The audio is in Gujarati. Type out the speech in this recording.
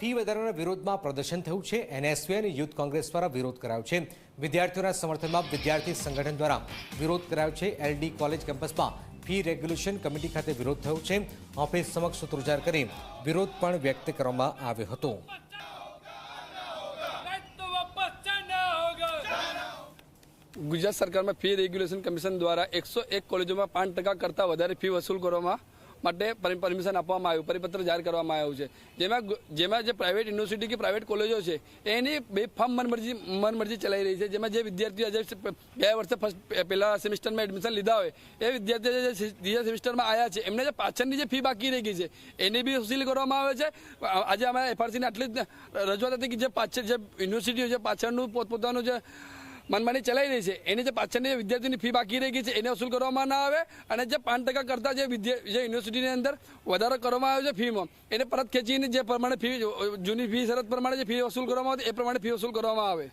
ફી વધારાના વિરોધમાં પ્રદર્શન થયું છે. એનએસયુ અને યુથ કોંગ્રેસ દ્વારા વિરોધ કરાયો છે. વિદ્યાર્થીઓના સમર્થનમાં વિદ્યાર્થી સંગઠન દ્વારા વિરોધ કરાયો છે. એલડી કોલેજ કેમ્પસમાં ફી રેગ્યુલેશન કમિટી ખાતે વિરોધ થયો છે. ઓફિસ સમક્ષ સૂત્રોચ્ચાર કરી વિરોધ પણ વ્યક્ત કરવામાં આવ્યો હતો. ગુજરાત સરકારમાં ફી રેગ્યુલેશન કમિશન દ્વારા એકસો એક કોલેજોમાં પાંચ ટકા કરતાં વધારે ફી વસૂલ કરવામાં માટે પરમિશન આપવામાં આવ્યું, પરિપત્ર જાહેર કરવામાં આવ્યું છે. જેમાં જેમાં જે પ્રાઇવેટ યુનિવર્સિટી કે પ્રાઇવેટ કોલેજો છે, એની બેફામ મનમરજી મનમરજી ચલાવી રહી છે. જેમાં જે વિદ્યાર્થીઓ આજે બે વર્ષે ફર્સ્ટ પહેલા સેમિસ્ટરમાં એડમિશન લીધા હોય, એ વિદ્યાર્થીઓ જે બીજા સેમિસ્ટરમાં આવ્યા છે. એમને જે પાછળની જે ફી બાકી રહી ગઈ છે, એની બી વસૂલી કરવામાં આવે છે. આજે અમારા એફઆરસીને આટલી જ રજૂઆત હતી કે જે પાછળ, જે યુનિવર્સિટીઓ છે, પાછળનું પોતપોતાનું જે મનમાની ચલાવી રહી છે. એની જે પાછળની જે વિદ્યાર્થીની ફી બાકી રહી ગઈ છે, એને વસૂલ કરવામાં ના આવે અને જે પાંચ ટકા કરતા જે વિદ્યા, જે યુનિવર્સિટીની અંદર વધારો કરવામાં આવ્યો છે ફીમાં એને પરત ખેંચીને જે પ્રમાણે ફી જૂની ફી શરત પ્રમાણે જે ફી વસૂલ કરવામાં આવે એ પ્રમાણે ફી વસૂલ કરવામાં આવે.